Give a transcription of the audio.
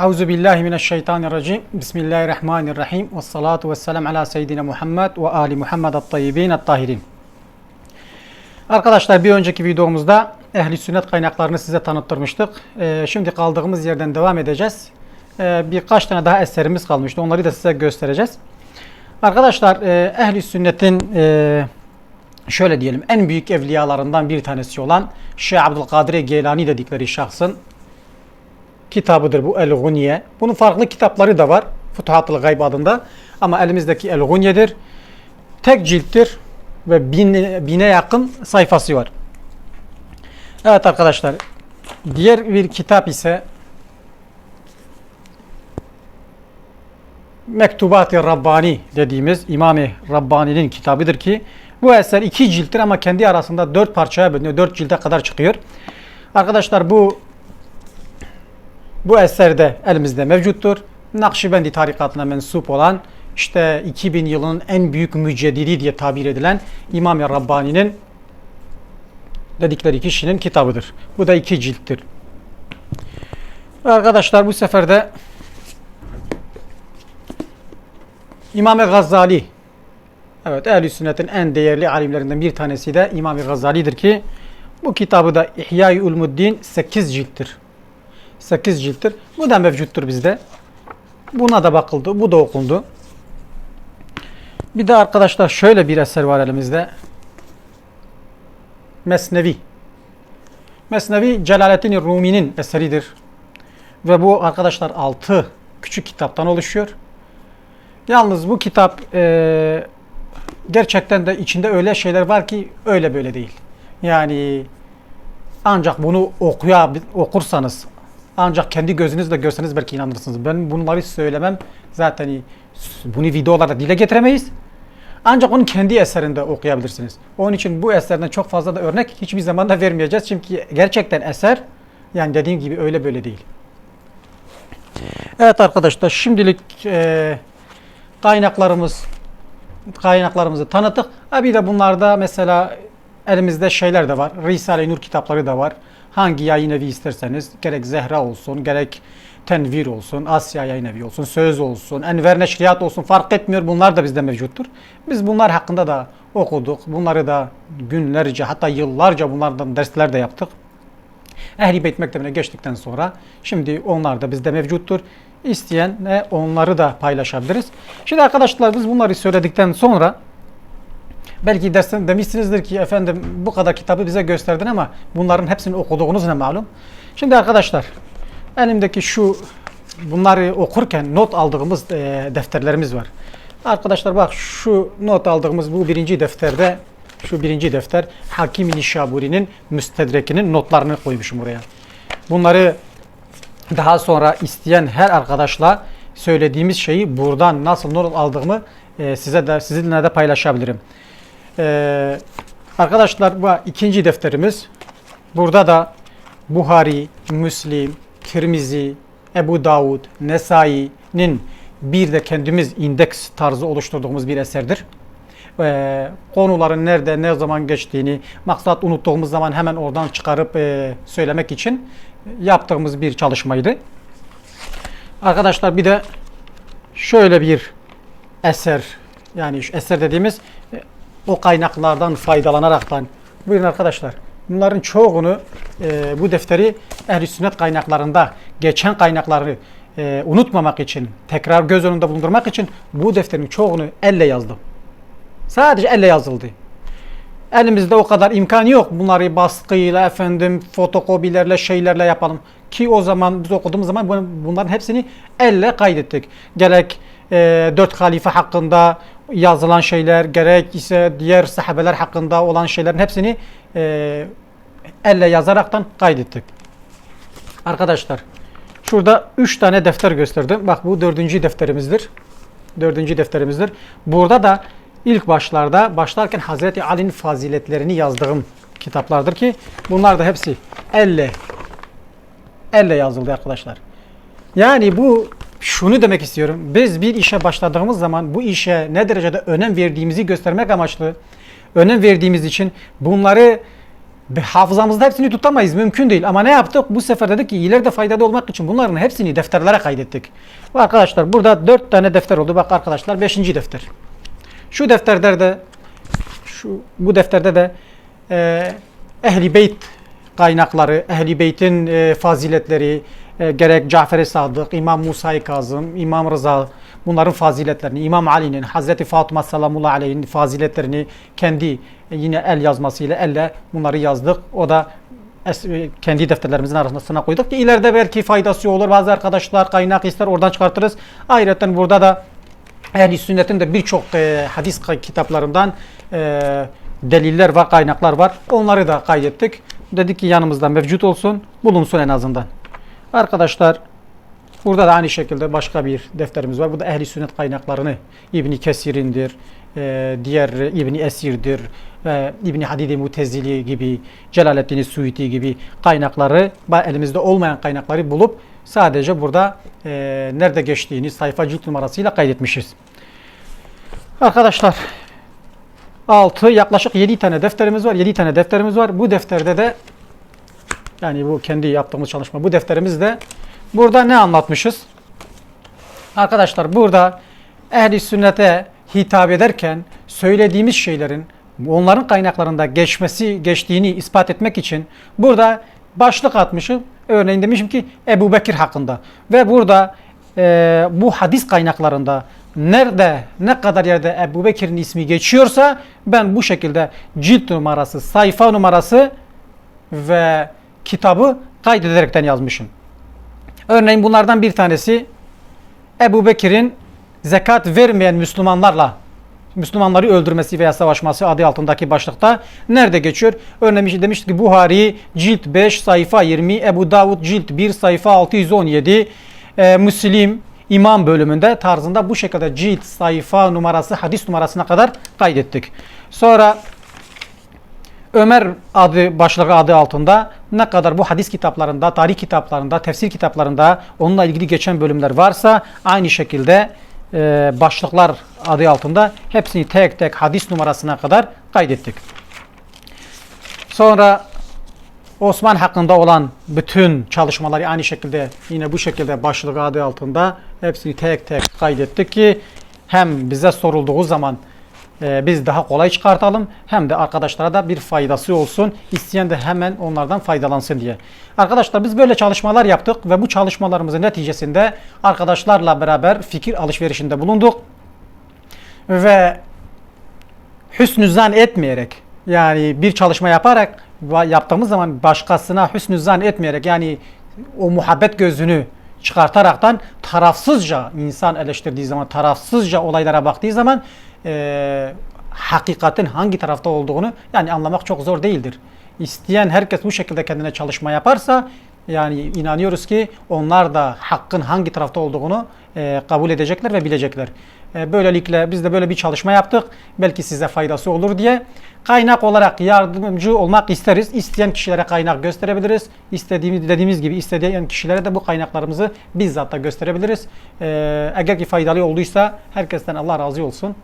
Euzu billahi mineşşeytanirracim. Bismillahirrahmanirrahim. Ve salatu ve selam ala seyyidina Muhammed ve ali Muhammed at-tayyibin at-tahirin. Arkadaşlar bir önceki videomuzda ehli sünnet kaynaklarını size tanıttırmıştık. Ee, şimdi kaldığımız yerden devam edeceğiz. Ee, birkaç tane daha eserimiz kalmıştı. Onları da size göstereceğiz. Arkadaşlar e, ehli sünnetin e, şöyle diyelim en büyük evliyalarından bir tanesi olan Şeyh Abdülkadir Geylani dedikleri şahsın kitabıdır bu El-Gunye. Bunun farklı kitapları da var. Futuhatul Gayb adında. Ama elimizdeki El-Gunye'dir. Tek cilttir ve bin, bine yakın sayfası var. Evet arkadaşlar. Diğer bir kitap ise Mektubat-ı Rabbani dediğimiz İmam-ı Rabbani'nin kitabıdır ki bu eser iki cilttir ama kendi arasında dört parçaya bölünüyor. Dört cilde kadar çıkıyor. Arkadaşlar bu bu eserde elimizde mevcuttur. Nakşibendi tarikatına mensup olan işte 2000 yılının en büyük müceddidi diye tabir edilen İmam-ı Rabbani'nin dedikleri kişinin kitabıdır. Bu da iki cilttir. Arkadaşlar bu sefer de İmam-ı Gazali Evet, ehl Sünnet'in en değerli alimlerinden bir tanesi de İmam-ı Gazali'dir ki bu kitabı da İhya-i Ulumuddin 8 cilttir. 8 cilttir. Bu da mevcuttur bizde. Buna da bakıldı. Bu da okundu. Bir de arkadaşlar şöyle bir eser var elimizde. Mesnevi. Mesnevi Celaleddin Rumi'nin eseridir. Ve bu arkadaşlar 6 küçük kitaptan oluşuyor. Yalnız bu kitap e, gerçekten de içinde öyle şeyler var ki öyle böyle değil. Yani ancak bunu okuya okursanız, ancak kendi gözünüzle görseniz belki inanırsınız. Ben bunları söylemem zaten bunu videolarda dile getiremeyiz. Ancak onun kendi eserinde okuyabilirsiniz. Onun için bu eserden çok fazla da örnek hiçbir zaman da vermeyeceğiz. Çünkü gerçekten eser yani dediğim gibi öyle böyle değil. Evet arkadaşlar şimdilik e, kaynaklarımız kaynaklarımızı tanıttık. Ha bir de bunlarda mesela elimizde şeyler de var. Risale-i Nur kitapları da var. Hangi yayın evi isterseniz gerek Zehra olsun, gerek Tenvir olsun, Asya yayın evi olsun, Söz olsun, Enver Neşriyat olsun fark etmiyor. Bunlar da bizde mevcuttur. Biz bunlar hakkında da okuduk. Bunları da günlerce hatta yıllarca bunlardan dersler de yaptık. Ehli Beyt Mektebi'ne geçtikten sonra şimdi onlar da bizde mevcuttur. İsteyen onları da paylaşabiliriz. Şimdi arkadaşlar biz bunları söyledikten sonra belki dersten demişsinizdir ki efendim bu kadar kitabı bize gösterdin ama bunların hepsini okuduğunuz ne malum. Şimdi arkadaşlar elimdeki şu bunları okurken not aldığımız e, defterlerimiz var. Arkadaşlar bak şu not aldığımız bu birinci defterde şu birinci defter Hakim Nişaburi'nin müstedrekinin notlarını koymuşum buraya. Bunları daha sonra isteyen her arkadaşla söylediğimiz şeyi buradan nasıl not aldığımı e, size de sizinle de paylaşabilirim. E, arkadaşlar bu ikinci defterimiz. Burada da Buhari, Müslim, Tirmizi, Ebu Davud, Nesai'nin bir de kendimiz indeks tarzı oluşturduğumuz bir eserdir. E, konuların nerede, ne zaman geçtiğini, maksat unuttuğumuz zaman hemen oradan çıkarıp e, söylemek için yaptığımız bir çalışmaydı. Arkadaşlar bir de şöyle bir eser, yani eser dediğimiz o kaynaklardan faydalanaraktan. Buyurun arkadaşlar. Bunların çoğunu e, bu defteri ehl sünnet kaynaklarında geçen kaynakları e, unutmamak için, tekrar göz önünde bulundurmak için bu defterin çoğunu elle yazdım. Sadece elle yazıldı. Elimizde o kadar imkan yok. Bunları baskıyla, efendim, fotokopilerle, şeylerle yapalım. Ki o zaman biz okuduğumuz zaman bunların hepsini elle kaydettik. Gerek e, dört halife hakkında yazılan şeyler, gerek ise diğer sahabeler hakkında olan şeylerin hepsini e, elle yazaraktan kaydettik. Arkadaşlar şurada üç tane defter gösterdim. Bak bu dördüncü defterimizdir. Dördüncü defterimizdir. Burada da ilk başlarda başlarken Hazreti Ali'nin faziletlerini yazdığım kitaplardır ki bunlar da hepsi elle elle yazıldı arkadaşlar. Yani bu şunu demek istiyorum. Biz bir işe başladığımız zaman bu işe ne derecede önem verdiğimizi göstermek amaçlı önem verdiğimiz için bunları hafızamızda hepsini tutamayız. Mümkün değil. Ama ne yaptık? Bu sefer dedik ki ileride faydalı olmak için bunların hepsini defterlere kaydettik. Ve arkadaşlar burada 4 tane defter oldu. Bak arkadaşlar 5. defter. Şu defterde de şu bu defterde de e, Ehli Beyt kaynakları, Ehli Beyt'in e, faziletleri, e, gerek Cafer-i Sadık, İmam Musa-i Kazım, İmam Rıza bunların faziletlerini, İmam Ali'nin, Hazreti Fatıma Salamullahi Aleyhi'nin faziletlerini kendi e, yine el yazmasıyla elle bunları yazdık. O da e, kendi defterlerimizin arasına koyduk ki ileride belki faydası olur. Bazı arkadaşlar kaynak ister oradan çıkartırız. Ayrıca burada da Ehl-i sünnetin de birçok e, hadis kitaplarından e, deliller var, kaynaklar var. Onları da kaydettik. Dedik ki yanımızda mevcut olsun, bulunsun en azından. Arkadaşlar burada da aynı şekilde başka bir defterimiz var. Bu da Ehl-i sünnet kaynaklarını İbni Kesir'indir, e, diğer İbni Esir'dir, e, İbni Hadid-i Mutezili gibi, Celaleddin Suyuti gibi kaynakları, elimizde olmayan kaynakları bulup sadece burada e, nerede geçtiğini sayfa cilt numarasıyla kaydetmişiz. Arkadaşlar 6 yaklaşık 7 tane defterimiz var. 7 tane defterimiz var. Bu defterde de yani bu kendi yaptığımız çalışma bu defterimizde burada ne anlatmışız? Arkadaşlar burada ehli sünnete hitap ederken söylediğimiz şeylerin onların kaynaklarında geçmesi geçtiğini ispat etmek için burada başlık atmışım. Örneğin demişim ki Ebu Bekir hakkında ve burada e, bu hadis kaynaklarında nerede ne kadar yerde Ebu Bekir'in ismi geçiyorsa ben bu şekilde cilt numarası, sayfa numarası ve kitabı kaydederekten yazmışım. Örneğin bunlardan bir tanesi Ebu Bekir'in zekat vermeyen Müslümanlarla Müslümanları öldürmesi veya savaşması adı altındaki başlıkta nerede geçiyor? Örneğin demiştik ki Buhari cilt 5 sayfa 20, Ebu Davud cilt 1 sayfa 617, e, Müslim İmam bölümünde tarzında bu şekilde cilt, sayfa numarası, hadis numarasına kadar kaydettik. Sonra Ömer adı başlığı adı altında ne kadar bu hadis kitaplarında, tarih kitaplarında, tefsir kitaplarında onunla ilgili geçen bölümler varsa aynı şekilde e, başlıklar adı altında hepsini tek tek hadis numarasına kadar kaydettik. Sonra Osman hakkında olan bütün çalışmaları aynı şekilde yine bu şekilde başlık adı altında hepsini tek tek kaydettik ki hem bize sorulduğu zaman e, biz daha kolay çıkartalım hem de arkadaşlara da bir faydası olsun. İsteyen de hemen onlardan faydalansın diye. Arkadaşlar biz böyle çalışmalar yaptık ve bu çalışmalarımızın neticesinde arkadaşlarla beraber fikir alışverişinde bulunduk. Ve hüsnü zan etmeyerek yani bir çalışma yaparak yaptığımız zaman başkasına hüsnü zan etmeyerek yani o muhabbet gözünü çıkartaraktan tarafsızca insan eleştirdiği zaman tarafsızca olaylara baktığı zaman eee hakikatin hangi tarafta olduğunu yani anlamak çok zor değildir. İsteyen herkes bu şekilde kendine çalışma yaparsa yani inanıyoruz ki onlar da hakkın hangi tarafta olduğunu eee, kabul edecekler ve bilecekler. E, Böylelikle biz de böyle bir çalışma yaptık. Belki size faydası olur diye. Kaynak olarak yardımcı olmak isteriz. İsteyen kişilere kaynak gösterebiliriz. İstediğimiz dediğimiz gibi isteyen kişilere de bu kaynaklarımızı bizzat da gösterebiliriz. E, eğer ki faydalı olduysa herkesten Allah razı olsun.